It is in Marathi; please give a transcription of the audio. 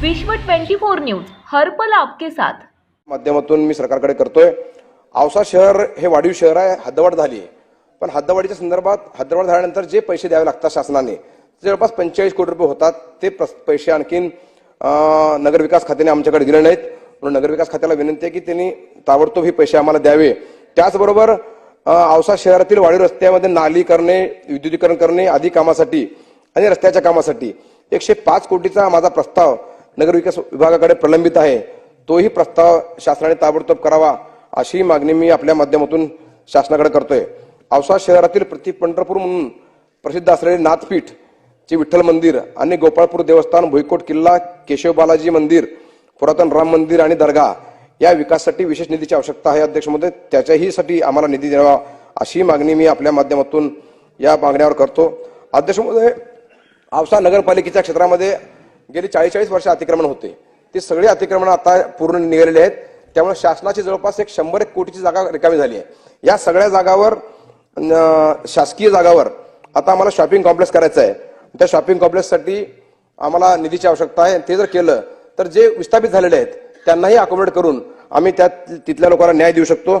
विश्व 24 न्यूज हरपल आपके साथ. माध्यमातून मी सरकारकडे करतोय. औसा शहर हे वाढीव शहर आहे हद्दवाढ झाली आहे. पण हद्दवाढीच्या संदर्भात हद्दवाढ झाल्यानंतर जे पैसे द्यावे लागतात शासनाने जवळपास पंचेचाळीस कोटी रुपये होतात. ते प्रस- पैसे आणखीन नगरविकास खात्याने आमच्याकडे दिले नाहीत. म्हणून नगरविकास खात्याला विनंती आहे की त्यांनी ताबडतोब हे पैसे आम्हाला द्यावे. त्याचबरोबर औसा शहरातील वाढीव रस्त्यामध्ये नाली करणे विद्युतीकरण करणे आदी कामासाठी आणि रस्त्याच्या कामासाठी एकशे पाच कोटीचा माझा प्रस्ताव नगरविकास विभागाकडे प्रलंबित आहे. तोही प्रस्ताव शासनाने ताबडतोब करावा अशी मागणी मी आपल्या माध्यमातून शासनाकडे करतोय. औसा शहरातील प्रति पंढरपूर म्हणून प्रसिद्ध असलेले नाथपीठ चे विठ्ठल मंदिर आणि गोपाळपूर देवस्थान भुईकोट किल्ला केशव बालाजी मंदिर पुरातन राम मंदिर आणि दर्गा या विकासासाठी विशेष निधीची आवश्यकता आहे. अध्यक्ष महोदय त्याच्याही साठी आम्हाला निधी द्यावा अशी मागणी मी आपल्या माध्यमातून या मागण्यावर करतो. अध्यक्ष महोदय औसा नगरपालिकेच्या क्षेत्रामध्ये गेली चाळीस चाळीस वर्ष अतिक्रमण होते. ते सगळे अतिक्रमण आता पूर्ण निघालेले आहेत. त्यामुळे शासनाची जवळपास एक शंभर एक कोटीची जागा रिकामी झाली आहे. या सगळ्या जागावर शासकीय जागावर आता आम्हाला शॉपिंग कॉम्प्लेक्स करायचं आहे. त्या शॉपिंग कॉम्प्लेक्ससाठी आम्हाला निधीची आवश्यकता आहे. ते जर केलं तर जे विस्थापित झालेले आहेत त्यांनाही अकोमोडेट करून आम्ही त्या तिथल्या लोकांना न्याय देऊ शकतो.